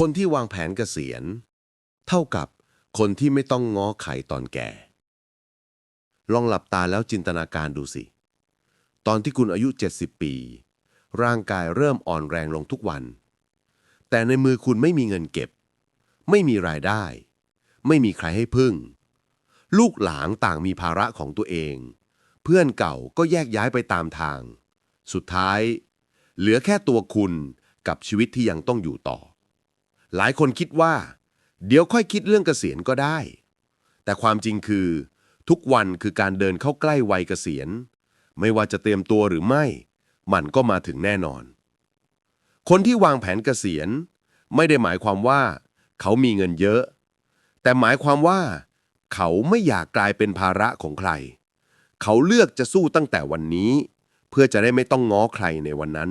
คนที่วางแผนเกษียณ เท่ากับคนที่ไม่ต้องง้อไข่ตอนแก่ ลองหลับตาแล้วจินตนาการดูสิ ตอนที่คุณอายุ 70 ปี ร่างกายเริ่มอ่อนแรงลงทุกวัน แต่ในมือคุณไม่มีเงินเก็บ ไม่มีรายได้ ไม่มีใครให้พึ่ง ลูกหลานต่างมีภาระของตัวเอง เพื่อนเก่าก็แยกย้ายไปตามทาง สุดท้าย เหลือแค่ตัวคุณกับชีวิตที่ยังต้องอยู่ต่อ หลายคนคิดว่า เดี๋ยวค่อยคิดเรื่องเกษียณก็ได้ แต่ความจริงคือ ทุกวันคือการเดินเข้าใกล้วัยเกษียณ ไม่ว่าจะเตรียมตัวหรือไม่ มันก็มาถึงแน่นอน คนที่วางแผนเกษียณ ไม่ได้หมายความว่า เขามีเงินเยอะ แต่หมายความว่า เขาไม่อยากกลายเป็นภาระของใคร เขาเลือกจะสู้ตั้งแต่วันนี้ เพื่อจะได้ไม่ต้องง้อใครในวันนั้น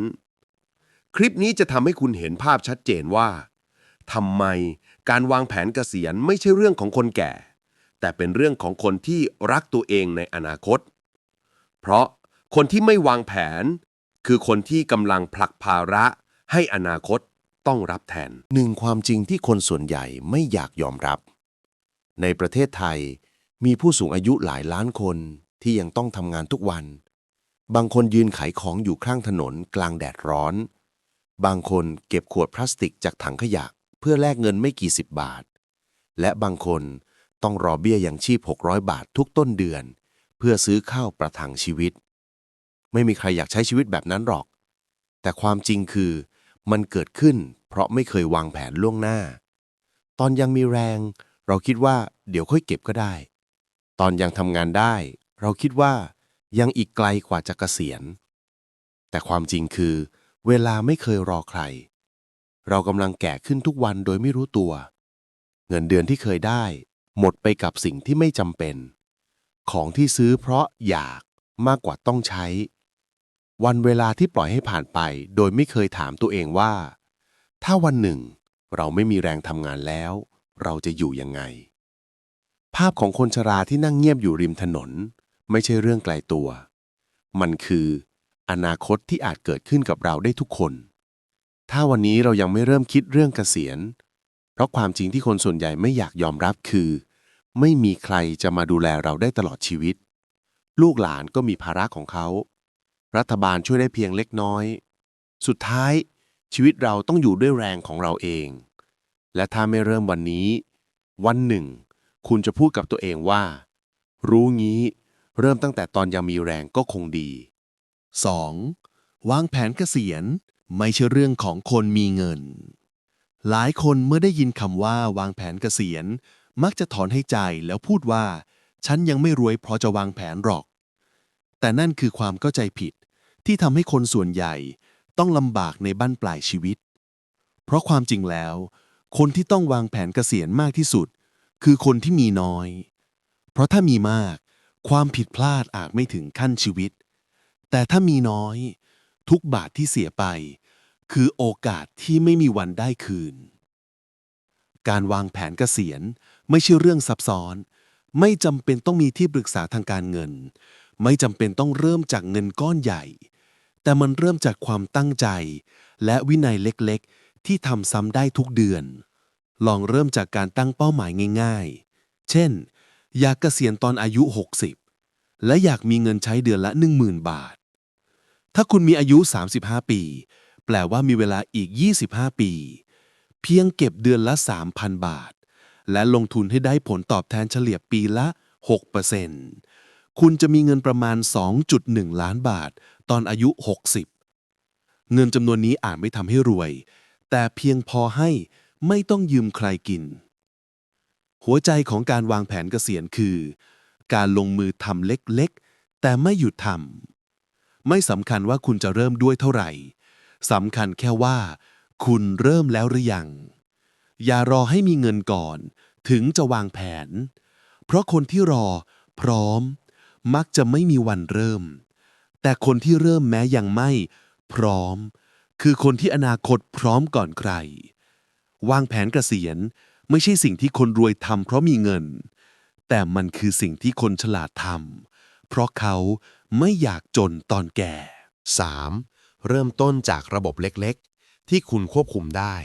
คลิปนี้จะทำให้คุณเห็นภาพชัดเจนว่า ทำไม การวางแผนเกษียณไม่ใช่เรื่องของคนแก่ แต่เป็นเรื่องของคนที่รักตัวเองในอนาคต เพราะคนที่ไม่วางแผน คือคนที่กำลังผลักภาระให้อนาคตต้องรับแทนหนึ่งความจริงที่คนส่วนใหญ่ไม่อยากยอมรับ ในประเทศไทยมีผู้สูงอายุหลายล้านคนที่ยังต้องทำงานทุกวัน บางคนยืนขายของอยู่ข้างถนนกลางแดดร้อน บางคนเก็บขวดพลาสติกจากถังขยะ พื่อแลกเงินไม่กี่สิบบาท และบางคนต้องรอเบี้ยอย่างชีพ 600 บาททุกต้นเดือน เพื่อซื้อข้าวประทังชีวิต ไม่มีใครอยากใช้ชีวิตแบบนั้นหรอก แต่ความจริงคือ มันเกิดขึ้น เพราะไม่เคยวางแผนล่วงหน้า ตอนยังมีแรง เราคิดว่าเดี๋ยวค่อยเก็บก็ได้ ตอนยังทำงานได้ เราคิดว่ายังอีกไกลกว่าจะเกษียณ แต่ความจริงคือ เวลาไม่เคยรอใคร เรากำลังแก่ขึ้นทุกวันโดยไม่รู้ตัว เงินเดือนที่เคยได้ หมดไปกับสิ่งที่ไม่จำเป็น ของที่ซื้อเพราะอยากมากกว่าต้องใช้ วันเวลาที่ปล่อยให้ผ่านไป โดยไม่เคยถามตัวเองว่า ถ้าวันหนึ่ง เราไม่มีแรงทำงานแล้ว เราจะอยู่ยังไง ภาพของคนชราที่นั่งเงียบอยู่ริมถนน ไม่ใช่เรื่องไกลตัว มันคือ อนาคตที่อาจเกิดขึ้นกับเราได้ทุกคน ถ้าวันนี้เรายังไม่เริ่มคิดเรื่องเกษียณ เพราะความจริงที่คนส่วนใหญ่ไม่อยากยอมรับคือ ไม่มีใครจะมาดูแลเราได้ตลอดชีวิต ลูกหลานก็มีภาระของเขา รัฐบาลช่วยได้เพียงเล็กน้อย สุดท้ายชีวิตเราต้องอยู่ด้วยแรงของเราเอง และถ้าไม่เริ่มวันนี้ วันหนึ่ง คุณจะพูดกับตัวเองว่า รู้งี้ เริ่มตั้งแต่ตอนยังมีแรงก็คงดี 2. วางแผนเกษียณ ไม่ใช่เรื่องของคนมีเงิน หลายคนเมื่อได้ยินคำว่าวางแผนเกษียณ มักจะถอนให้ใจแล้วพูดว่า ฉันยังไม่รวยเพราะจะวางแผนหรอก แต่นั่นคือความเข้าใจผิดที่ทำให้คนส่วนใหญ่ต้องลำบากในบั้นปลายชีวิต เพราะความจริงแล้ว คนที่ต้องวางแผนเกษียณมากที่สุด คือคนที่มีน้อย เพราะถ้ามีมาก ความผิดพลาดอาจไม่ถึงขั้นชีวิต แต่ถ้ามีน้อย ทุกบาทที่เสียไป คือโอกาสที่ไม่มีวันได้คืน การวางแผนเกษียณไม่ใช่เรื่องซับซ้อน ไม่จำเป็นต้องมีที่ปรึกษาทางการเงิน ไม่จำเป็นต้องเริ่มจากเงินก้อนใหญ่ แต่มันเริ่มจากความตั้งใจ และวินัยเล็กๆ ที่ทำซ้ำได้ทุกเดือน ลองเริ่มจากการตั้งเป้าหมายง่าย ๆ เช่น อยากเกษียณตอนอายุ 60 และอยากมีเงินใช้เดือนละ 10,000 บาท ถ้าคุณมีอายุ 35 ปี แปลว่ามีเวลาอีก 25 ปี เพียงเก็บเดือนละ 3,000 บาท และลงทุนให้ได้ผลตอบแทนเฉลี่ยปีละ 6%คุณจะมีเงินประมาณ 2.1 ล้านบาท ตอนอายุ 60 เงินจำนวนนี้อาจไม่ทำให้รวย แต่เพียงพอให้ไม่ต้องยืมใครกิน หัวใจของการวางแผนเกษียณคือ การลงมือทำเล็กๆ แต่ไม่หยุดทำ ไม่สำคัญว่าคุณจะเริ่มด้วยเท่าไหร่สำคัญแค่ว่า คุณเริ่มแล้วหรือยัง อย่ารอให้มีเงินก่อน ถึงจะวางแผน เพราะคนที่รอ พร้อม มักจะไม่มีวันเริ่ม แต่คนที่เริ่มแม้ยังไม่ พร้อม คือคนที่อนาคตพร้อมก่อนใคร วางแผนเกษียณไม่ใช่สิ่งที่คนรวยทำเพราะมีเงิน แต่มันคือสิ่งที่คนฉลาดทำ เพราะเขาไม่อยากจนตอนแก่ 3. เริ่มต้นจากระบบเล็กๆ ที่คุณควบคุมได้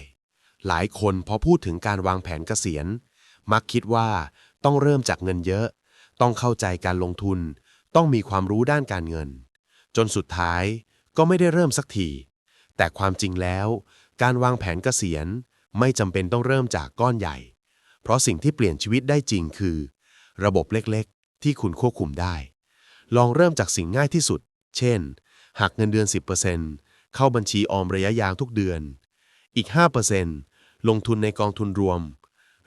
หลายคนพอพูดถึงการวางแผนเกษียณ มักคิดว่าต้องเริ่มจากเงินเยอะ ต้องเข้าใจการลงทุน ต้องมีความรู้ด้านการเงิน จนสุดท้ายก็ไม่ได้เริ่มสักที แต่ความจริงแล้ว การวางแผนเกษียณไม่จำเป็นต้องเริ่มจากก้อนใหญ่ เพราะสิ่งที่เปลี่ยนชีวิตได้จริงคือ ระบบเล็กๆ ที่คุณควบคุมได้ ลองเริ่มจากสิ่งง่ายที่สุด เช่น หักเงินเดือน 10%เข้าบัญชีออมระยะยาวทุกเดือน อีก 5%ลงทุนในกองทุนรวม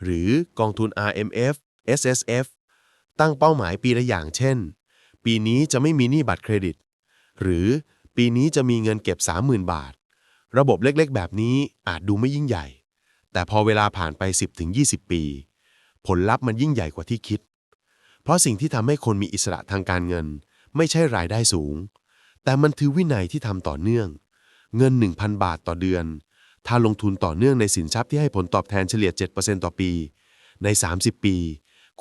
หรือกองทุน RMF SSF ตั้งเป้าหมายปีละอย่างเช่น ปีนี้จะไม่มีหนี้บัตรเครดิต หรือปีนี้จะมีเงินเก็บ 30,000 บาท ระบบเล็กๆ แบบนี้อาจดูไม่ยิ่งใหญ่ แต่พอเวลาผ่านไป 10-20 ปี ผลลัพธ์มันยิ่งใหญ่กว่าที่คิด เพราะสิ่งที่ทำให้คนมีอิสระทางการเงิน ไม่ใช่รายได้สูง แต่มันคือวินัยที่ทำต่อเนื่อง เงิน 1,000 บาทต่อเดือน ถ้าลงทุนต่อเนื่องในสินทรัพย์ที่ให้ผลตอบแทนเฉลี่ย 7%ต่อปี ใน 30 ปี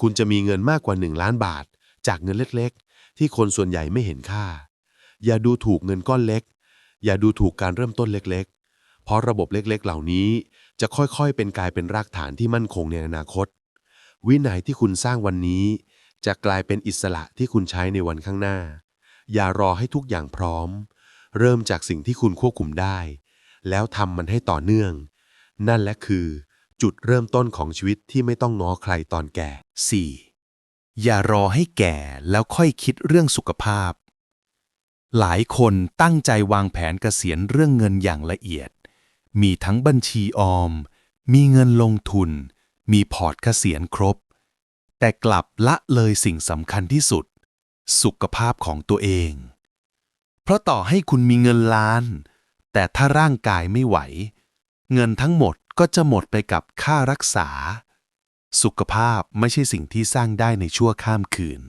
คุณจะมีเงินมากกว่า 1 ล้านบาท จากเงินเล็กๆ ที่คนส่วนใหญ่ไม่เห็นค่า อย่าดูถูกเงินก้อนเล็ก อย่าดูถูกการเริ่มต้นเล็กๆ เพราะระบบเล็กๆ เหล่านี้จะค่อยๆ เป็นกลายเป็นรากฐานที่มั่นคงในอนาคต วินัยที่คุณสร้างวันนี้ จะกลายเป็นอิสระที่คุณใช้ในวันข้างหน้า อย่ารอให้ทุกอย่างพร้อม เริ่มจากสิ่งที่คุณควบคุมได้ แล้วทำมันให้ต่อเนื่อง นั่นแหละคือ จุดเริ่มต้นของชีวิตที่ไม่ต้องง้อใครตอนแก่ 4. อย่ารอให้แก่แล้วค่อยคิดเรื่องสุขภาพ หลายคนตั้งใจวางแผนเกษียณเรื่องเงินอย่างละเอียด มีทั้งบัญชีออม มีเงินลงทุน มีพอร์ตเกษียณครบ แต่กลับละเลยสิ่งสำคัญที่สุด สุขภาพของตัวเอง เพราะต่อให้คุณมีเงินล้าน แต่ถ้าร่างกายไม่ไหว เงินทั้งหมดก็จะหมดไปกับค่ารักษา สุขภาพไม่ใช่สิ่งที่สร้างได้ในชั่วข้ามคืน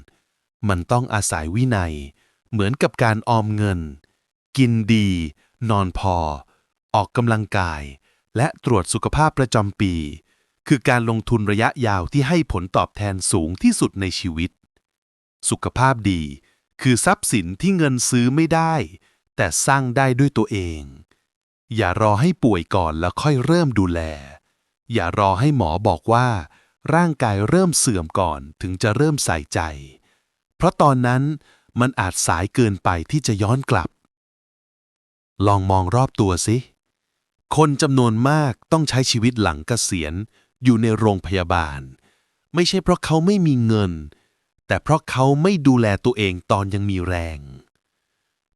มันต้องอาศัยวินัย เหมือนกับการออมเงิน กินดี นอนพอ ออกกำลังกาย และตรวจสุขภาพประจำปี คือการลงทุนระยะยาวที่ให้ผลตอบแทนสูงที่สุดในชีวิต สุขภาพดี คือทรัพย์สินที่เงินซื้อไม่ได้ แต่สร้างได้ด้วยตัวเอง อย่ารอให้ป่วยก่อนแล้วค่อยเริ่มดูแล อย่ารอให้หมอบอกว่า ร่างกายเริ่มเสื่อมก่อนถึงจะเริ่มใส่ใจ เพราะตอนนั้นมันอาจสายเกินไปที่จะย้อนกลับ ลองมองรอบตัวสิ คนจำนวนมากต้องใช้ชีวิตหลังเกษียณ อยู่ในโรงพยาบาล ไม่ใช่เพราะเขาไม่มีเงิน แต่เพราะเขาไม่ดูแลตัวเองตอนยังมีแรง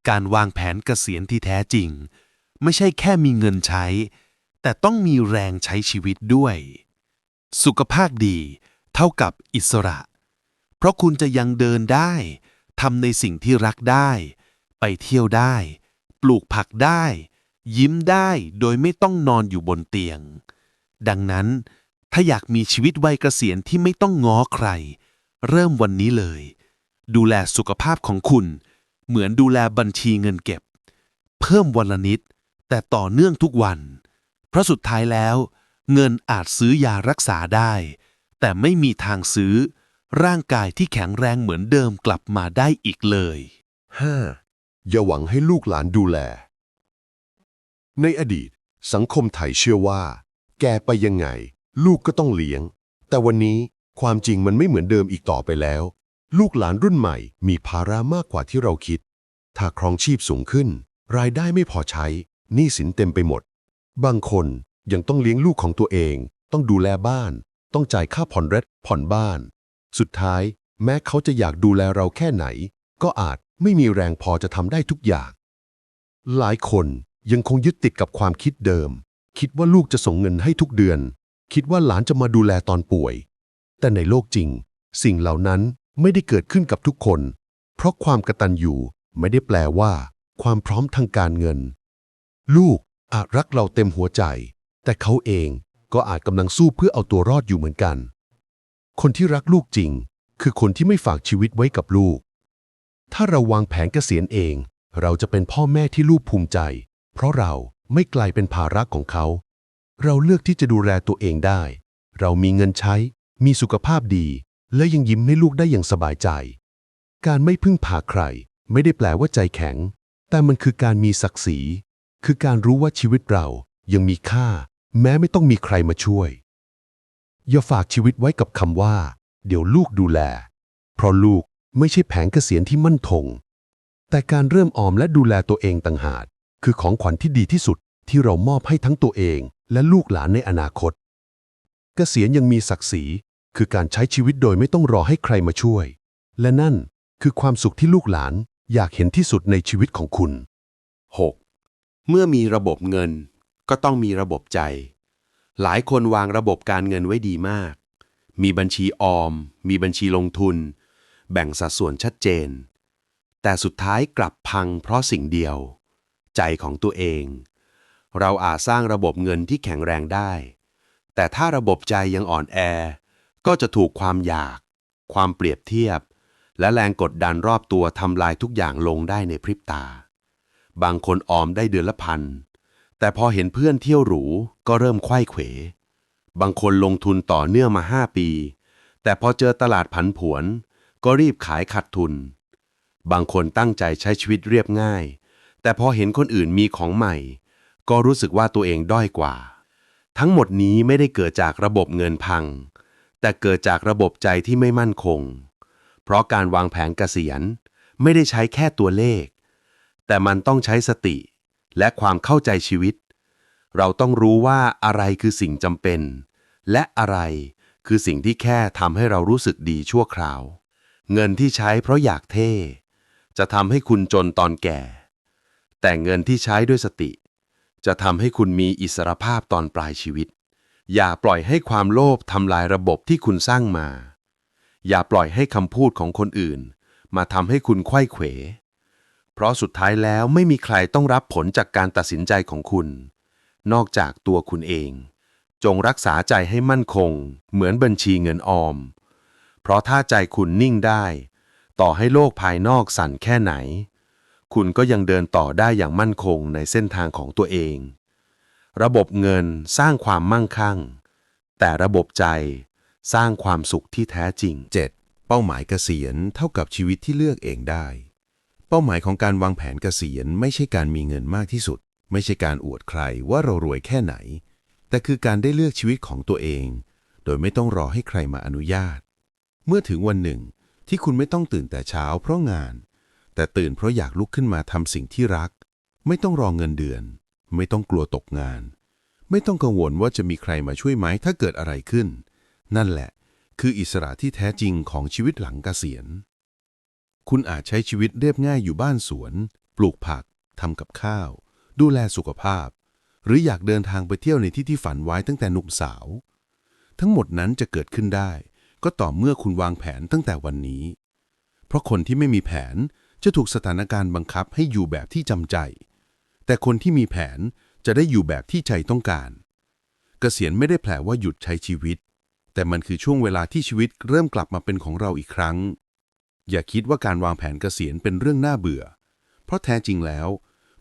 การวางแผนเกษียณที่แท้จริง ไม่ใช่แค่มีเงินใช้ แต่ต้องมีแรงใช้ชีวิตด้วย สุขภาพดีเท่ากับอิสระ เพราะคุณจะยังเดินได้ทำในสิ่งที่รักได้ ไปเที่ยวได้ ปลูกผักได้ ยิ้มได้โดยไม่ต้องนอนอยู่บนเตียง ดังนั้น ถ้าอยากมีชีวิตวัยเกษียณที่ไม่ต้องง้อใคร เริ่มวันนี้เลย ดูแลสุขภาพของคุณ เหมือนดูแลบัญชีเงินเก็บ เพิ่มวันละนิด แต่ต่อเนื่องทุกวัน เพราะสุดท้ายแล้ว เงินอาจซื้อยารักษาได้ แต่ไม่มีทางซื้อ ร่างกายที่แข็งแรงเหมือนเดิมกลับมาได้อีกเลย 5. อย่าหวังให้ลูกหลานดูแล ในอดีต สังคมไทยเชื่อว่า แกไปยังไง ลูกก็ต้องเลี้ยง แต่วันนี้ความจริงมันไม่เหมือนเดิมอีกต่อไปแล้ว ลูกหลานรุ่นใหม่มีภาระมากกว่าที่เราคิด ถ้าครองชีพสูงขึ้น รายได้ไม่พอใช้หนี้สินเต็มไปหมด บางคนยังต้องเลี้ยงลูกของตัวเอง ต้องดูแลบ้าน ต้องจ่ายค่าผ่อนรถผ่อนบ้าน สุดท้าย แม้เขาจะอยากดูแลเราแค่ไหน ก็อาจไม่มีแรงพอจะทำได้ทุกอย่าง หลายคนยังคงยึดติดกับความคิดเดิม คิดว่าลูกจะส่งเงินให้ทุกเดือน คิดว่าหลานจะมาดูแลตอนป่วย แต่ในโลกจริง สิ่งเหล่านั้นไม่ได้เกิดขึ้นกับทุกคน เพราะความกระตันอยู่ไม่ได้แปลว่า ความพร้อมทางการเงิน ลูกอาจรักเราเต็มหัวใจ แต่เขาเองก็อาจกำลังสู้เพื่อเอาตัวรอดอยู่เหมือนกัน คนที่รักลูกจริง คือคนที่ไม่ฝากชีวิตไว้กับลูก ถ้าเราวางแผนเกษียณเอง เราจะเป็นพ่อแม่ที่ลูกภูมิใจ เพราะเราไม่กลายเป็นภาระของเขา เราเลือกที่จะดูแลตัวเองได้ เรามีเงินใช้ มีสุขภาพดี และยังยิ้มให้ลูกได้อย่างสบายใจ การไม่พึ่งพาใคร ไม่ได้แปลว่าใจแข็ง แต่มันคือการมีศักดิ์ศรี คือการรู้ว่าชีวิตเรายังมีค่า แม้ไม่ต้องมีใครมาช่วย อย่าฝากชีวิตไว้กับคำว่า เดี๋ยวลูกดูแล เพราะลูกไม่ใช่แผงเกษียณที่มั่นคง แต่การเริ่มออมและดูแลตัวเองต่างหากคือของขวัญที่ดีที่สุดที่เรามอบให้ทั้งตัวเอง และลูกหลานในอนาคต เกษียณยังมีศักดิ์ศรีคือการใช้ชีวิตโดยไม่ต้องรอให้ใครมาช่วย และนั่นคือความสุขที่ลูกหลานอยากเห็นที่สุดในชีวิตของคุณ 6. เมื่อมีระบบเงิน ก็ต้องมีระบบใจ หลายคนวางระบบการเงินไว้ดีมาก มีบัญชีออม มีบัญชีลงทุน แบ่งสัดส่วนชัดเจน แต่สุดท้ายกลับพังเพราะสิ่งเดียว ใจของตัวเอง เราอาจสร้างระบบเงินที่แข็งแรงได้ แต่ถ้าระบบใจยังอ่อนแอ ก็จะถูกความอยาก ความเปรียบเทียบ และแรงกดดันรอบตัวทำลายทุกอย่างลงได้ในพริบตา บางคนออมได้เดือนละพัน แต่พอเห็นเพื่อนเที่ยวหรูก็เริ่มไข้เขว บางคนลงทุนต่อเนื่องมา5ปี แต่พอเจอตลาดผันผวน ก็รีบขายขาดทุน บางคนตั้งใจใช้ชีวิตเรียบง่าย แต่พอเห็นคนอื่นมีของใหม่ ก็รู้สึกว่าตัวเองด้อยกว่า ทั้งหมดนี้ไม่ได้เกิดจากระบบเงินพัง แต่เกิดจากระบบใจที่ไม่มั่นคง เพราะการวางแผนเกษียณไม่ได้ใช้แค่ตัวเลข แต่มันต้องใช้สติ และความเข้าใจชีวิต เราต้องรู้ว่าอะไรคือสิ่งจำเป็น และอะไรคือสิ่งที่แค่ทำให้เรารู้สึกดีชั่วคราว เงินที่ใช้เพราะอยากเท่ จะทำให้คุณจนตอนแก่ แต่เงินที่ใช้ด้วยสติ จะทำให้คุณมีอิสรภาพตอนปลายชีวิต อย่าปล่อยให้ความโลภทำลายระบบที่คุณสร้างมา อย่าปล่อยให้คำพูดของคนอื่น มาทำให้คุณไขว้เขว เพราะสุดท้ายแล้วไม่มีใครต้องรับผลจากการตัดสินใจของคุณ นอกจากตัวคุณเอง จงรักษาใจให้มั่นคง เหมือนบัญชีเงินออม เพราะถ้าใจคุณนิ่งได้ ต่อให้โลกภายนอกสั่นแค่ไหน คุณก็ยังเดินต่อได้อย่างมั่นคงในเส้นทางของตัวเอง ระบบเงินสร้างความมั่งคั่ง แต่ระบบใจสร้างความสุขที่แท้จริง 7. เป้าหมายเกษียณเท่ากับชีวิตที่เลือกเองได้ เป้าหมายของการวางแผนเกษียณไม่ใช่การมีเงินมากที่สุด ไม่ใช่การอวดใครว่าเรารวยแค่ไหน แต่คือการได้เลือกชีวิตของตัวเอง โดยไม่ต้องรอให้ใครมาอนุญาต เมื่อถึงวันหนึ่งที่คุณไม่ต้องตื่นแต่เช้าเพราะงาน แต่ตื่นเพราะอยากลุกขึ้นมาทำสิ่งที่รัก ไม่ต้องรอเงินเดือน ไม่ต้องกลัวตกงาน ไม่ต้องกังวลว่าจะมีใครมาช่วยไหมถ้าเกิดอะไรขึ้น นั่นแหละ คืออิสระที่แท้จริงของชีวิตหลังเกษียณ คุณอาจใช้ชีวิตเรียบง่ายอยู่บ้านสวน ปลูกผักทำกับข้าว ดูแลสุขภาพ หรืออยากเดินทางไปเที่ยวในที่ที่ฝันไว้ตั้งแต่หนุ่มสาว ทั้งหมดนั้นจะเกิดขึ้นได้ ก็ต่อเมื่อคุณวางแผนตั้งแต่วันนี้ เพราะคนที่ไม่มีแผน จะถูกสถานการณ์บังคับให้อยู่แบบที่จำใจ แต่คนที่มีแผนจะได้อยู่แบบที่ใจต้องการเกษียณไม่ได้แปลว่าหยุดใช้ชีวิต แต่มันคือช่วงเวลาที่ชีวิตเริ่มกลับมาเป็นของเราอีกครั้ง อย่าคิดว่าการวางแผนเกษียณเป็นเรื่องน่าเบื่อ เพราะแท้จริงแล้ว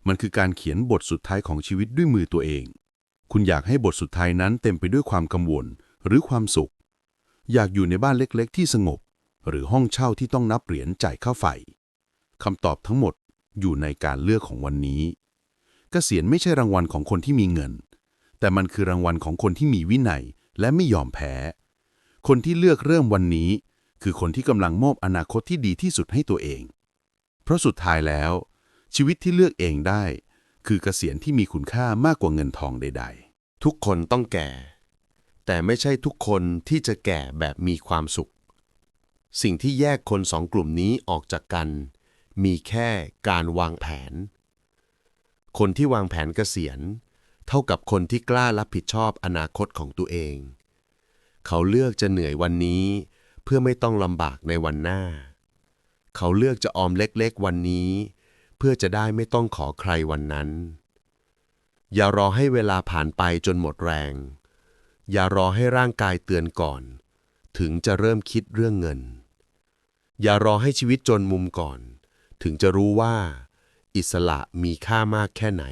มันคือการเขียนบทสุดท้ายของชีวิตด้วยมือตัวเอง คุณอยากให้บทสุดท้ายนั้นเต็มไปด้วยความกังวลหรือความสุข อยากอยู่ในบ้านเล็กๆ ที่สงบ หรือห้องเช่าที่ต้องนับเหรียญจ่ายค่าไฟ คำตอบทั้งหมดอยู่ในการเลือกของวันนี้กเกษียณไม่ใช่รางวัลของคนที่มีเงิน แต่มันคือรางวัลของคนที่มีวินัยและไม่ยอมแพ้ คนที่เลือกเริ่มวันนี้ คือคนที่กำลังมอบอนาคตที่ดีที่สุดให้ตัวเอง เพราะสุดท้ายแล้ว ชีวิตที่เลือกเองได้ คือเกษียณที่มีคุณค่ามากกว่าเงินทองใด ๆ ทุกคนต้องแก่ แต่ไม่ใช่ทุกคนที่จะแก่แบบมีความสุข สิ่งที่แยกคนสองกลุ่มนี้ออกจากกัน มีแค่การวางแผน คนที่วางแผนเกษียณ เท่ากับคนที่กล้ารับผิดชอบอนาคตของตัวเอง เขาเลือกจะเหนื่อยวันนี้ เพื่อไม่ต้องลำบากในวันหน้า เขาเลือกจะออมเล็กๆวันนี้ เพื่อจะได้ไม่ต้องขอใครวันนั้น อย่ารอให้เวลาผ่านไปจนหมดแรง อย่ารอให้ร่างกายเตือนก่อน ถึงจะเริ่มคิดเรื่องเงิน อย่ารอให้ชีวิตจนมุมก่อน ถึงจะรู้ว่า อิสระมีค่ามากแค่ไหน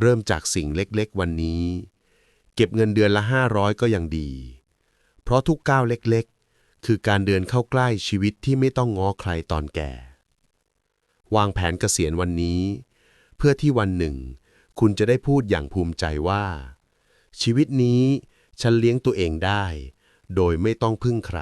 เริ่มจากสิ่งเล็กๆ วันนี้ เก็บเงินเดือนละ 500 ก็ยังดี เพราะทุกก้าวเล็กๆ คือการเดินเข้าใกล้ชีวิตที่ไม่ต้องง้อใครตอนแก่ วางแผนเกษียณวันนี้ เพื่อที่วันหนึ่ง คุณจะได้พูดอย่างภูมิใจว่า ชีวิตนี้ฉันเลี้ยงตัวเองได้ โดยไม่ต้องพึ่งใคร